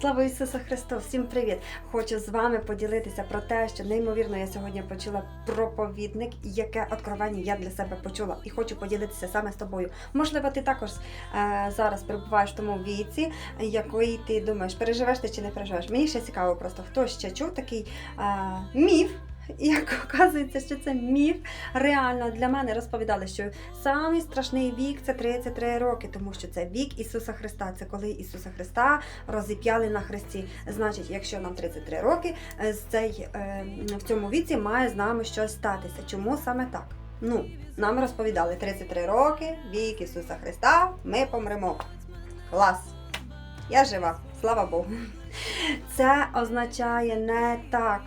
Слава Ісусу Христу! Всім привіт! Хочу з вами поділитися про те, що неймовірно я сьогодні почула проповідник, яке откровення я для себе почула, і хочу поділитися саме з тобою. Можливо, ти також е, зараз перебуваєш в тому віці, якої ти думаєш, переживеш ти чи не переживеш. Мені ще цікаво, просто хто ще чув такий е, міф. Як оказується, що це міф. Реально для мене розповідали, що самий страшний вік це 33 роки, тому що це вік Ісуса Христа. Це коли Ісуса Христа розіп'яли на хресті. Значить, якщо нам 33 роки, е, цей, е, в цьому віці має з нами щось статися. Чому саме так? Ну, нам розповідали 33 роки, вік Ісуса Христа, ми помремо. Клас! Я жива, слава Богу. Це означає не так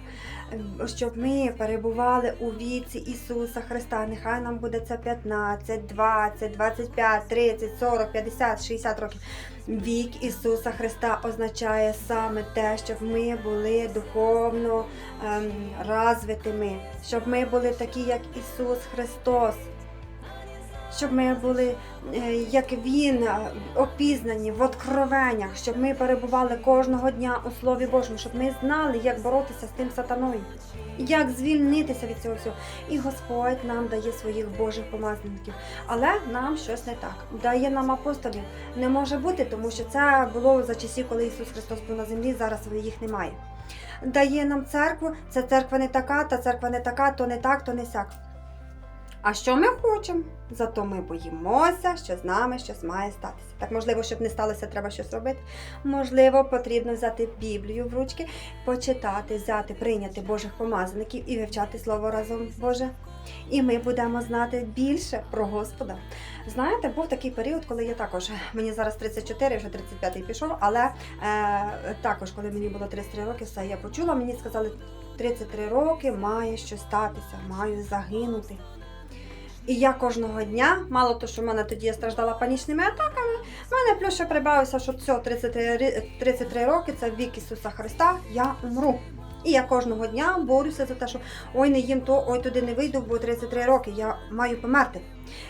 щоб ми перебували у віці Ісуса Христа. Нехай нам буде це 15, 20, 25, 30, 40, 50, 60 років. Вік Ісуса Христа означає саме те, щоб ми були духовно ем, розвитими, щоб ми були такі, як Ісус Христос. Щоб ми були, е, як Він, е, опізнані в откровеннях, щоб ми перебували кожного дня у Слові Божому, щоб ми знали, як боротися з тим сатаною, як звільнитися від цього всього. І Господь нам дає своїх Божих помазаників. Але нам щось не так. Дає нам апостолів. Не може бути, тому що це було за часів, коли Ісус Христос був на землі, зараз їх немає. Дає нам церкву, ця церква не така, та церква не така, то не так, то не сяк. А що ми хочемо? Зато ми боїмося, що з нами щось має статися. Так, можливо, щоб не сталося, треба щось робити. Можливо, потрібно взяти Біблію в ручки, почитати, взяти, прийняти Божих помазаників і вивчати Слово разом Боже. І ми будемо знати більше про Господа. Знаєте, був такий період, коли я також, мені зараз 34, вже 35 пішов, але е, також, коли мені було 33 роки, все я почула, мені сказали, 33 роки має щось статися, маю загинути. І я кожного дня, мало того, що в мене тоді я страждала панічними атаками, в мене плюс ще прибавився, що все, 33, 33 роки це вік Ісуса Христа, я умру. І я кожного дня борюся за те, що ой, не їм то, ой, туди не вийду, бо 33 роки я маю померти.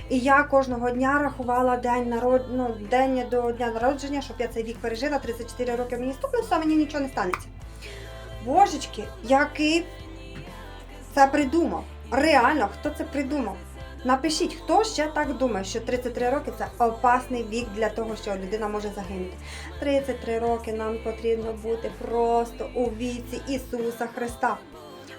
І я кожного дня рахувала день народ... ну, день до дня народження, щоб я цей вік пережила, 34 роки мені стукнеться, мені нічого не станеться. Божечки, який це придумав? Реально, хто це придумав? Напишіть, хто ще так думає, що 33 роки це опасний вік для того, що людина може загинути. 33 роки нам потрібно бути просто у віці Ісуса Христа.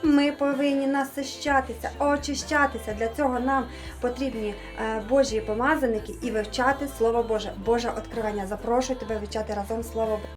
Ми повинні насищатися, очищатися. Для цього нам потрібні е, Божі помазаники і вивчати Слово Боже, Боже откривання. Запрошую тебе вивчати разом Слово Боже.